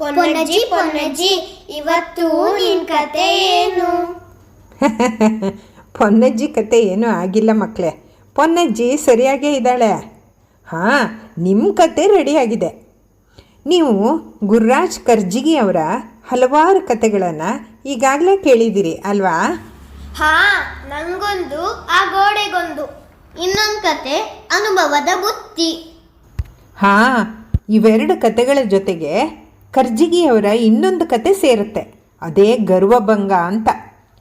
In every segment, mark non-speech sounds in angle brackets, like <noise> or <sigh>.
ಪೊನ್ನಜ್ಜಿ ಪೊನ್ನಜ್ಜಿ ಇವತ್ತು ನಿನ್ ಕತೆ ಏನು? <laughs> ಪೊನ್ನಜ್ಜಿ ಕತೆ ಏನೂ ಆಗಿಲ್ಲ ಮಕ್ಕಳೇ ಪೊನ್ನಜ್ಜಿ ಸರಿಯಾಗೇ ಇದ್ದಾಳೆ. ಹಾಂ ನಿಮ್ಮ ಕತೆ ರೆಡಿಯಾಗಿದೆ. ನೀವು ಗುರುರಾಜ್ ಕರ್ಜಿಗಿ ಅವರ ಹಲವಾರು ಕತೆಗಳನ್ನು ಈಗಾಗಲೇ ಕೇಳಿದ್ದೀರಿ ಅಲ್ವಾ? ಹಾ ನಂಗೊಂದು ಆ ಗೋಡೆಗೊಂದು. ಇನ್ನೊಂದು ಕತೆ ಅನುಭವದ ಬುತ್ತಿ. ಹಾಂ ಇವೆರಡು ಕತೆಗಳ ಜೊತೆಗೆ ಕರ್ಜಿಗಿಯವರ ಇನ್ನೊಂದು ಕತೆ ಸೇರುತ್ತೆ. ಅದೇ ಗರ್ವಭಂಗ ಅಂತ.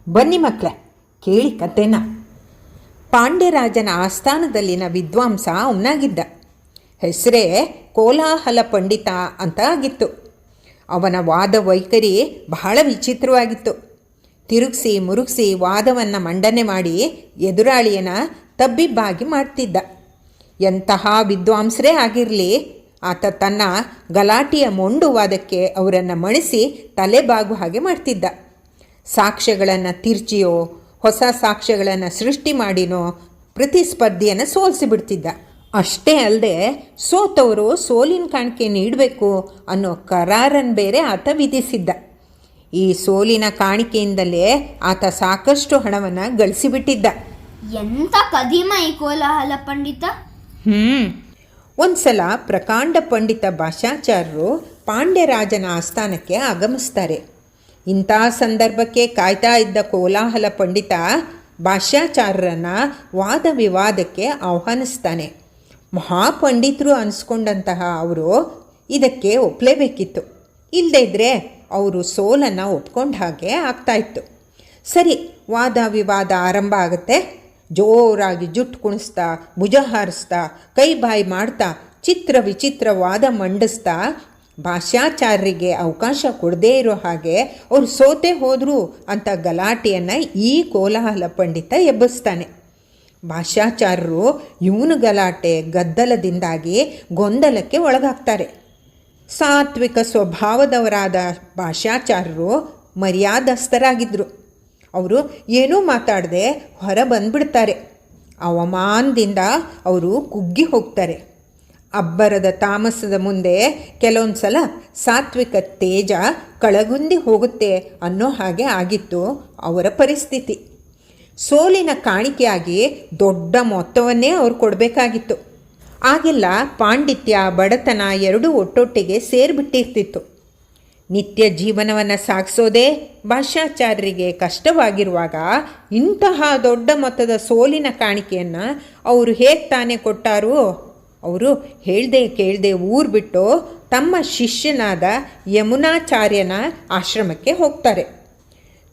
ಬನ್ನಿ ಮಕ್ಕಳೇ ಕೇಳಿ ಕತೆನ. ಪಾಂಡ್ಯರಾಜನ ಆಸ್ಥಾನದಲ್ಲಿನ ವಿದ್ವಾಂಸ ಅವನಾಗಿದ್ದ. ಹೆಸರೇ ಕೋಲಾಹಲ ಪಂಡಿತ ಅಂತ ಆಗಿತ್ತು. ಅವನ ವಾದ ವೈಖರಿ ಬಹಳ ವಿಚಿತ್ರವಾಗಿತ್ತು. ತಿರುಗಿಸಿ ಮುರುಗಿಸಿ ವಾದವನ್ನು ಮಂಡನೆ ಮಾಡಿ ಎದುರಾಳಿಯನ ತಬ್ಬಿಬ್ಬಾಗಿ ಮಾಡ್ತಿದ್ದ. ಎಂತಹ ವಿದ್ವಾಂಸರೇ ಆಗಿರಲಿ ಆತ ತನ್ನ ಗಲಾಟೆಯ ಮೊಂಡುವಾದಕ್ಕೆ ಅವರನ್ನು ಮಣಿಸಿ ತಲೆಬಾಗು ಹಾಗೆ ಮಾಡ್ತಿದ್ದ. ಸಾಕ್ಷ್ಯಗಳನ್ನು ತಿರ್ಚಿಯೋ ಹೊಸ ಸಾಕ್ಷ್ಯಗಳನ್ನು ಸೃಷ್ಟಿ ಮಾಡಿನೋ ಪ್ರತಿಸ್ಪರ್ಧಿಯನ್ನು ಸೋಲಿಸಿಬಿಡ್ತಿದ್ದ ಅಷ್ಟೇ ಅಲ್ಲದೆ ಸೋತವರು ಸೋಲಿನ ಕಾಣಿಕೆ ನೀಡಬೇಕು ಅನ್ನೋ ಕರಾರನ್ನು ಬೇರೆ ಆತ ವಿಧಿಸಿದ್ದ. ಈ ಸೋಲಿನ ಕಾಣಿಕೆಯಿಂದಲೇ ಆತ ಸಾಕಷ್ಟು ಹಣವನ್ನು ಗಳಿಸಿಬಿಟ್ಟಿದ್ದ. ಎಂತ ಕದಿಮ ಈ ಕೋಲಾಹಲ ಪಂಡಿತ? ಹ್ಞೂ ಒಂದು ಸಲ ಪ್ರಕಾಂಡ ಪಂಡಿತ ಭಾಷಾಚಾರ್ಯರು ಪಾಂಡ್ಯರಾಜನ ಆಸ್ಥಾನಕ್ಕೆ ಆಗಮಿಸ್ತಾರೆ. ಇಂಥ ಸಂದರ್ಭಕ್ಕೆ ಕಾಯ್ತಾ ಇದ್ದ ಕೋಲಾಹಲ ಪಂಡಿತ ಭಾಷ್ಯಾಚಾರ್ಯರನ್ನ ವಾದ ವಿವಾದಕ್ಕೆ ಆಹ್ವಾನಿಸ್ತಾನೆ. ಮಹಾಪಂಡಿತರು ಅನಿಸ್ಕೊಂಡಂತಹ ಅವರು ಇದಕ್ಕೆ ಒಪ್ಪಲೇಬೇಕಿತ್ತು ಇಲ್ಲದೇ ಇದ್ದರೆ ಅವರು ಸೋಲನ್ನು ಒಪ್ಕೊಂಡ ಹಾಗೆ ಆಗ್ತಾಯಿತ್ತು ಸರಿ, ವಾದ ವಿವಾದ ಆರಂಭ ಆಗುತ್ತೆ. ಜೋರಾಗಿ ಜುಟ್ಟು ಕುಣಿಸ್ತಾ ಭುಜ ಹಾರಿಸ್ತಾ ಕೈ ಬಾಯಿ ಮಾಡ್ತಾ, ಚಿತ್ರ ವಿಚಿತ್ರ ವಾದ ಮಂಡಿಸ್ತಾ ಭಾಷಾಚಾರ್ಯರಿಗೆ ಅವಕಾಶ ಕೊಡದೇ ಇರೋ ಹಾಗೆ ಅವರು ಸೋತೆ ಹೋದರು ಅಂತ ಗಲಾಟೆಯನ್ನು ಈ ಕೋಲಾಹಲ ಪಂಡಿತ ಎಬ್ಬಿಸ್ತಾನೆ. ಭಾಷಾಚಾರ್ಯರು ಇವನು ಗಲಾಟೆ ಗದ್ದಲದಿಂದಾಗಿ ಗೊಂದಲಕ್ಕೆ ಒಳಗಾಗ್ತಾರೆ. ಸಾತ್ವಿಕ ಸ್ವಭಾವದವರಾದ ಭಾಷಾಚಾರ್ಯರು ಮರ್ಯಾದಸ್ಥರಾಗಿದ್ದರು ಅವರು ಏನೂ ಮಾತಾಡದೆ ಹೊರ ಬಂದ್ಬಿಡ್ತಾರೆ. ಅವಮಾನದಿಂದ ಅವರು ಕುಗ್ಗಿ ಹೋಗ್ತಾರೆ. ಅಬ್ಬರದ ತಾಮಸದ ಮುಂದೆ ಕೆಲವೊಂದು ಸಲ ಸಾತ್ವಿಕ ತೇಜ ಕಳಗುಂದಿ ಹೋಗುತ್ತೆ ಅನ್ನೋ ಹಾಗೆ ಆಗಿತ್ತು ಅವರ ಪರಿಸ್ಥಿತಿ. ಸೋಲಿನ ಕಾಣಿಕೆಯಾಗಿ ದೊಡ್ಡ ಮೊತ್ತವನ್ನೇ ಅವರು ಕೊಡಬೇಕಾಗಿತ್ತು. ಆಗೆಲ್ಲ ಪಾಂಡಿತ್ಯ ಬಡತನ ಎರಡೂ ಒಟ್ಟೊಟ್ಟಿಗೆ ಸೇರಿಬಿಟ್ಟಿರ್ತಿತ್ತು. ನಿತ್ಯ ಜೀವನವನ್ನು ಸಾಗಿಸೋದೇ ಭಾಷಾಚಾರ್ಯರಿಗೆ ಕಷ್ಟವಾಗಿರುವಾಗ ಇಂತಹ ದೊಡ್ಡ ಮೊತ್ತದ ಸೋಲಿನ ಕಾಣಿಕೆಯನ್ನು ಅವರು ಹೇಗೆ ತಾನೇ ಕೊಟ್ಟಾರು? ಅವರು ಹೇಳ್ದೆ ಕೇಳದೆ ಊರು ಬಿಟ್ಟು ತಮ್ಮ ಶಿಷ್ಯನಾದ ಯಮುನಾಚಾರ್ಯನ ಆಶ್ರಮಕ್ಕೆ ಹೋಗ್ತಾರೆ.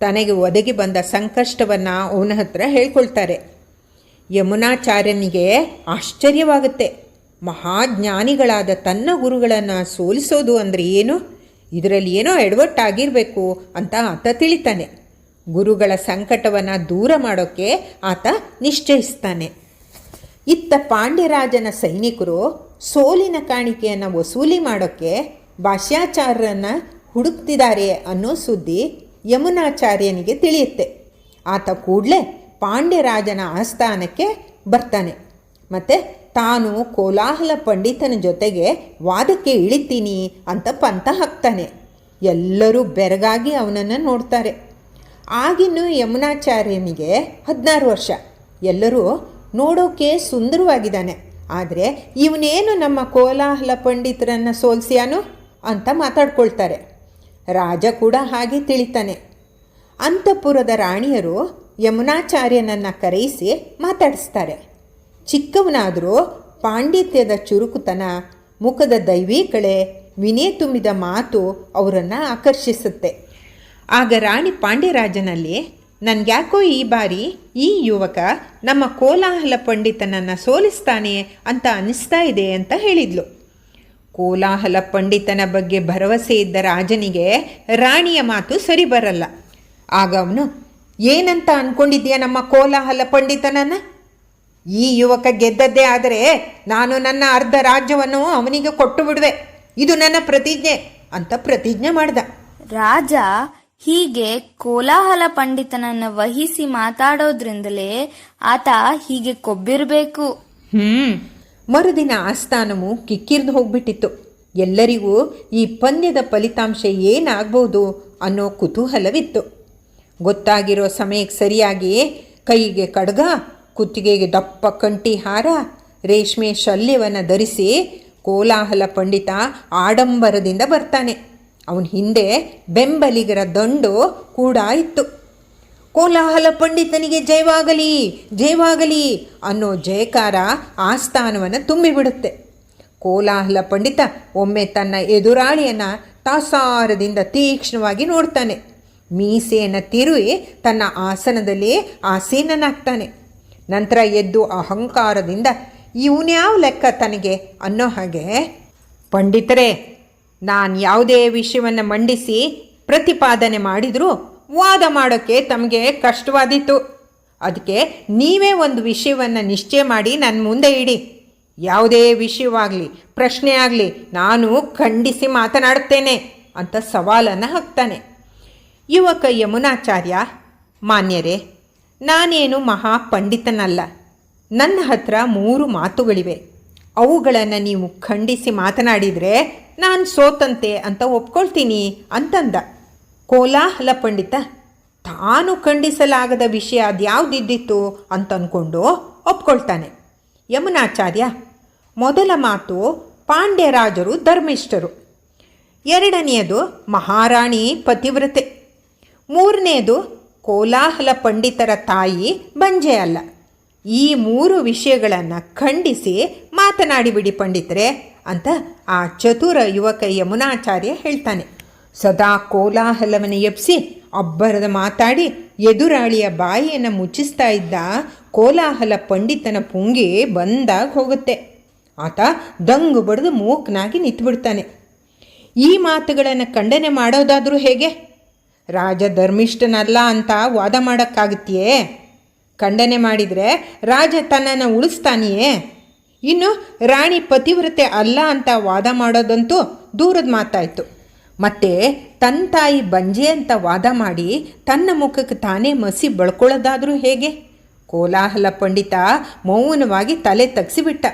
ತನಗೆ ಒದಗಿ ಬಂದ ಸಂಕಷ್ಟವನ್ನು ಅವನ ಹತ್ರ ಹೇಳ್ಕೊಳ್ತಾರೆ. ಯಮುನಾಚಾರ್ಯನಿಗೆ ಆಶ್ಚರ್ಯವಾಗುತ್ತೆ. ಮಹಾಜ್ಞಾನಿಗಳಾದ ತನ್ನ ಗುರುಗಳನ್ನು ಸೋಲಿಸೋದು ಅಂದರೆ ಏನು? ಇದರಲ್ಲಿ ಏನೋ ಎಡವಟ್ಟಾಗಿರಬೇಕು ಅಂತ ಆತ ತಿಳಿತಾನೆ. ಗುರುಗಳ ಸಂಕಟವನ್ನು ದೂರ ಮಾಡೋಕ್ಕೆ ಆತ ನಿಶ್ಚಯಿಸ್ತಾನೆ. ಇತ್ತ ಪಾಂಡ್ಯರಾಜನ ಸೈನಿಕರು ಸೋಲಿನ ಕಾಣಿಕೆಯನ್ನು ವಸೂಲಿ ಮಾಡೋಕ್ಕೆ ಭಾಷ್ಯಾಚಾರ್ಯರನ್ನು ಹುಡುಕ್ತಿದ್ದಾರೆ ಅನ್ನೋ ಸುದ್ದಿ ಯಮುನಾಚಾರ್ಯನಿಗೆ ತಿಳಿಯುತ್ತೆ. ಆತ ಕೂಡಲೇ ಪಾಂಡ್ಯರಾಜನ ಆಸ್ಥಾನಕ್ಕೆ ಬರ್ತಾನೆ. ಮತ್ತು ತಾನು ಕೋಲಾಹಲ ಪಂಡಿತನ ಜೊತೆಗೆ ವಾದಕ್ಕೆ ಇಳಿತೀನಿ ಅಂತ ಪಂಥ ಹಾಕ್ತಾನೆ. ಎಲ್ಲರೂ ಬೆರಗಾಗಿ ಅವನನ್ನು ನೋಡ್ತಾರೆ. ಆಗಿನ್ನೂ ಯಮುನಾಚಾರ್ಯನಿಗೆ ಹದಿನಾರು ವರ್ಷ. ಎಲ್ಲರೂ ನೋಡೋಕೆ ಸುಂದರವಾಗಿದ್ದಾನೆ. ಆದರೆ ಇವನೇನು ನಮ್ಮ ಕೋಲಾಹಲ ಪಂಡಿತರನ್ನು ಸೋಲ್ಸಿಯಾನು ಅಂತ ಮಾತಾಡ್ಕೊಳ್ತಾರೆ. ರಾಜ ಕೂಡ ಹಾಗೆ ತಿಳಿತಾನೆ. ಅಂತಃಪುರದ ರಾಣಿಯರು ಯಮುನಾಚಾರ್ಯನನ್ನು ಕರೆಯಿಸಿ ಮಾತಾಡಿಸ್ತಾರೆ. ಚಿಕ್ಕವನಾದರೂ ಪಾಂಡಿತ್ಯದ ಚುರುಕುತನ ಮುಖದ ದೈವೀ ಕಳೆ ವಿನಯ ತುಂಬಿದ ಮಾತು ಅವರನ್ನು ಆಕರ್ಷಿಸುತ್ತೆ. ಆಗ ರಾಣಿ ಪಾಂಡ್ಯರಾಜನಲ್ಲಿ, ನನಗ್ಯಾಕೋ ಈ ಬಾರಿ ಈ ಯುವಕ ನಮ್ಮ ಕೋಲಾಹಲ ಪಂಡಿತನನ್ನು ಸೋಲಿಸ್ತಾನೆ ಅಂತ ಅನಿಸ್ತಾ ಇದೆ ಅಂತ ಹೇಳಿದ್ಲು. ಕೋಲಾಹಲ ಪಂಡಿತನ ಬಗ್ಗೆ ಭರವಸೆ ಇದ್ದ ರಾಜನಿಗೆ ರಾಣಿಯ ಮಾತು ಸರಿ ಬರಲ್ಲ. ಆಗ ಅವನು, ಏನಂತ ಅಂದ್ಕೊಂಡಿದ್ಯಾ ನಮ್ಮ ಕೋಲಾಹಲ ಪಂಡಿತನನ್ನು? ಈ ಯುವಕ ಗೆದ್ದದ್ದೇ ಆದರೆ ನಾನು ನನ್ನ ಅರ್ಧ ರಾಜ್ಯವನ್ನು ಅವನಿಗೆ ಕೊಟ್ಟು ಬಿಡುವೆ. ಇದು ನನ್ನ ಪ್ರತಿಜ್ಞೆ ಅಂತ ಪ್ರತಿಜ್ಞೆ ಮಾಡ್ದ. ರಾಜ ಹೀಗೆ ಕೋಲಾಹಲ ಪಂಡಿತನನ್ನ ವಹಿಸಿ ಮಾತಾಡೋದ್ರಿಂದಲೇ ಆತ ಹೀಗೆ ಕೊಬ್ಬಿರಬೇಕು. ಹ್ಮ್. ಮರುದಿನ ಆಸ್ಥಾನವು ಕಿಕ್ಕಿರ್ದು ಹೋಗ್ಬಿಟ್ಟಿತ್ತು. ಎಲ್ಲರಿಗೂ ಈ ಪಂದ್ಯದ ಫಲಿತಾಂಶ ಏನಾಗ್ಬೋದು ಅನ್ನೋ ಕುತೂಹಲವಿತ್ತು. ಗೊತ್ತಾಗಿರೋ ಸಮಯಕ್ಕೆ ಸರಿಯಾಗಿ ಕೈಗೆ ಕಡ್ಗ ಕುತ್ತಿಗೆಗೆ ದಪ್ಪ ಕಂಠಿ ಹಾರ, ರೇಷ್ಮೆ ಶಲ್ಯವನ್ನು ಧರಿಸಿ ಕೋಲಾಹಲ ಪಂಡಿತ ಆಡಂಬರದಿಂದ ಬರ್ತಾನೆ. ಅವನ ಹಿಂದೆ ಬೆಂಬಲಿಗರ ದಂಡು ಕೂಡ ಇತ್ತು. ಕೋಲಾಹಲ ಪಂಡಿತನಿಗೆ ಜಯವಾಗಲಿ ಜಯವಾಗಲಿ ಅನ್ನೋ ಜಯಕಾರ ಆಸ್ಥಾನವನ್ನು ತುಂಬಿಬಿಡುತ್ತೆ. ಕೋಲಾಹಲ ಪಂಡಿತ ಒಮ್ಮೆ ತನ್ನ ಎದುರಾಳಿಯನ್ನು ತಾಸಾರದಿಂದ ತೀಕ್ಷ್ಣವಾಗಿ ನೋಡ್ತಾನೆ. ಮೀಸೆಯನ್ನು ತಿರುವಿ ತನ್ನ ಆಸನದಲ್ಲಿ ಆಸೀನನಾಗ್ತಾನೆ ನಂತರ ಎದ್ದು ಅಹಂಕಾರದಿಂದ ಇವನ್ಯಾವ ಲೆಕ್ಕ ತನಗೆ ಅನ್ನೋ ಹಾಗೆ, ಪಂಡಿತರೇ, ನಾನು ಯಾವುದೇ ವಿಷಯವನ್ನು ಮಂಡಿಸಿ ಪ್ರತಿಪಾದನೆ ಮಾಡಿದರೂ ವಾದ ಮಾಡೋಕ್ಕೆ ತಮಗೆ ಕಷ್ಟವಾದೀತು. ಅದಕ್ಕೆ ನೀವೇ ಒಂದು ವಿಷಯವನ್ನು ನಿಶ್ಚಯ ಮಾಡಿ ನನ್ನ ಮುಂದೆ ಇಡಿ. ಯಾವುದೇ ವಿಷಯವಾಗಲಿ ಪ್ರಶ್ನೆ ಆಗಲಿ ನಾನು ಖಂಡಿಸಿ ಮಾತನಾಡುತ್ತೇನೆ ಅಂತ ಸವಾಲನ್ನು ಹಾಕ್ತಾನೆ. ಯುವಕ ಯಮುನಾಚಾರ್ಯ, ಮಾನ್ಯರೇ ನಾನೇನು ಮಹಾ ಪಂಡಿತನಲ್ಲ. ನನ್ನ ಹತ್ರ ಮೂರು ಮಾತುಗಳಿವೆ. ಅವುಗಳನ್ನು ನೀವು ಖಂಡಿಸಿ ಮಾತನಾಡಿದರೆ ನಾನು ಸೋತಂತೆ ಅಂತ ಒಪ್ಕೊಳ್ತೀನಿ ಅಂತಂದ. ಕೋಲಾಹಲ ಪಂಡಿತ, ತಾನು ಖಂಡಿಸಲಾಗದ ವಿಷಯ ಅದ್ಯಾವುದಿದ್ದಿತ್ತು ಅಂದ್ಕೊಂಡು ಒಪ್ಕೊಳ್ತಾನೆ. ಯಮುನಾಚಾರ್ಯ, ಮೊದಲ ಮಾತು ಪಾಂಡ್ಯರಾಜರು ಧರ್ಮಿಷ್ಠರು. ಎರಡನೆಯದು ಮಹಾರಾಣಿ ಪತಿವ್ರತೆ. ಮೂರನೆಯದು ಕೋಲಾಹಲ ಪಂಡಿತರ ತಾಯಿ ಬಂಜೆ ಅಲ್ಲ. ಈ ಮೂರು ವಿಷಯಗಳನ್ನು ಖಂಡಿಸಿ ಮಾತನಾಡಿಬಿಡಿ ಪಂಡಿತರೆ ಅಂತ ಆ ಚತುರ ಯುವಕ ಯಮುನಾಚಾರ್ಯ ಹೇಳ್ತಾನೆ. ಸದಾ ಕೋಲಾಹಲವನ್ನು ಎಬ್ಸಿ ಅಬ್ಬರದ ಮಾತಾಡಿ ಎದುರಾಳಿಯ ಬಾಯಿಯನ್ನು ಮುಚ್ಚಿಸ್ತಾ ಇದ್ದ ಕೋಲಾಹಲ ಪಂಡಿತನ ಪುಂಗಿ ಬಂದಾಗ ಹೋಗುತ್ತೆ. ಆತ ದಂಗು ಬಡಿದು ಮೂಕನಾಗಿ ನಿಂತುಬಿಡ್ತಾನೆ. ಈ ಮಾತುಗಳನ್ನು ಖಂಡನೆ ಮಾಡೋದಾದರೂ ಹೇಗೆ? ರಾಜ ಧರ್ಮಿಷ್ಠನಲ್ಲ ಅಂತ ವಾದ ಮಾಡೋಕ್ಕಾಗತ್ತೆಯೇ ಖಂಡನೆ ಮಾಡಿದರೆ ರಾಜ ತನ್ನನ್ನು ಉಳಿಸ್ತಾನೆಯೇ? ಇನ್ನು ರಾಣಿ ಪತಿವ್ರತೆ ಅಲ್ಲ ಅಂತ ವಾದ ಮಾಡೋದಂತೂ ದೂರದ ಮಾತಾಯಿತು. ಮತ್ತೆ ತನ್ನ ತಾಯಿ ಬಂಜೆ ಅಂತ ವಾದ ಮಾಡಿ ತನ್ನ ಮುಖಕ್ಕೆ ತಾನೇ ಮಸಿ ಬಳ್ಕೊಳ್ಳೋದಾದರೂ ಹೇಗೆ? ಕೋಲಾಹಲ ಪಂಡಿತ ಮೌನವಾಗಿ ತಲೆ ತಗ್ಸಿಬಿಟ್ಟ.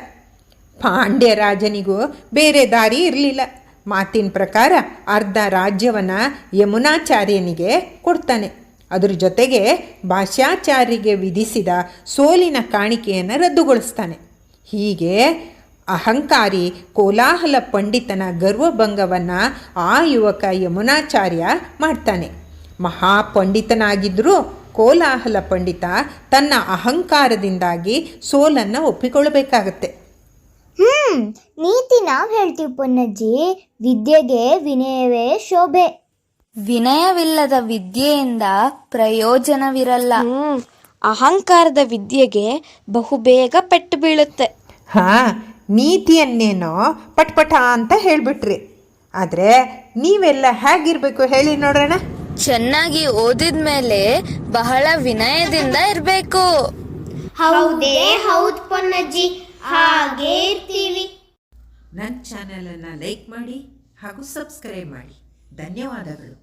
ಪಾಂಡ್ಯ ರಾಜನಿಗೂ ಬೇರೆ ದಾರಿ ಇರಲಿಲ್ಲ. ಮಾತಿನ ಪ್ರಕಾರ ಅರ್ಧ ರಾಜ್ಯವನ್ನು ಯಮುನಾಚಾರ್ಯನಿಗೆ ಕೊಡ್ತಾನೆ. ಅದರ ಜೊತೆಗೆ ಭಾಷ್ಯಾಚಾರ್ಯರಿಗೆ ವಿಧಿಸಿದ ಸೋಲಿನ ಕಾಣಿಕೆಯನ್ನು ರದ್ದುಗೊಳಿಸ್ತಾನೆ. ಹೀಗೆ ಅಹಂಕಾರಿ ಕೋಲಾಹಲ ಪಂಡಿತನ ಗರ್ವಭಂಗವನ್ನು ಆ ಯುವಕ ಯಮುನಾಚಾರ್ಯ ಮಾಡ್ತಾನೆ. ಮಹಾಪಂಡಿತನಾಗಿದ್ದರೂ ಕೋಲಾಹಲ ಪಂಡಿತ ತನ್ನ ಅಹಂಕಾರದಿಂದಾಗಿ ಸೋಲನ್ನು ಒಪ್ಪಿಕೊಳ್ಳಬೇಕಾಗತ್ತೆ. ಹ್ಮ್ ನೀತಿ ನಾವ್ ಹೇಳ್ತೀವಿ ಪೊನ್ನಜ್ಜಿ. ವಿದ್ಯೆಗೆ ವಿನಯವೇ ಶೋಭೆ. ವಿನಯವಿಲ್ಲದ ವಿದ್ಯೆಯಿಂದ ಪ್ರಯೋಜನವಿರಲ್ಲ. ಹ್ಮ್ ಅಹಂಕಾರದ ವಿದ್ಯೆಗೆ ಬಹುಬೇಗ ಪೆಟ್ಟು ಬೀಳುತ್ತೆ. ಹಾ ನೀತಿಯನ್ನೇನೋ ಪಟ್ಪಟ ಅಂತ ಹೇಳ್ಬಿಟ್ರಿ. ಆದರೆ ನೀವೆಲ್ಲ ಹೇಗಿರ್ಬೇಕು ಹೇಳಿ ನೋಡೋಣ. ಚೆನ್ನಾಗಿ ಓದಿದ್ಮೇಲೆ ಬಹಳ ವಿನಯದಿಂದ ಇರಬೇಕು. ಹೌದೇ ಹೌದ್ ಪೊನ್ನಜ್ಜಿ. ಹಾಗೇ ಇರ್ತೀವಿ. ನನ್ನ ಚಾನೆಲನ್ನು ಲೈಕ್ ಮಾಡಿ ಹಾಗೂ ಸಬ್ಸ್ಕ್ರೈಬ್ ಮಾಡಿ. ಧನ್ಯವಾದಗಳು.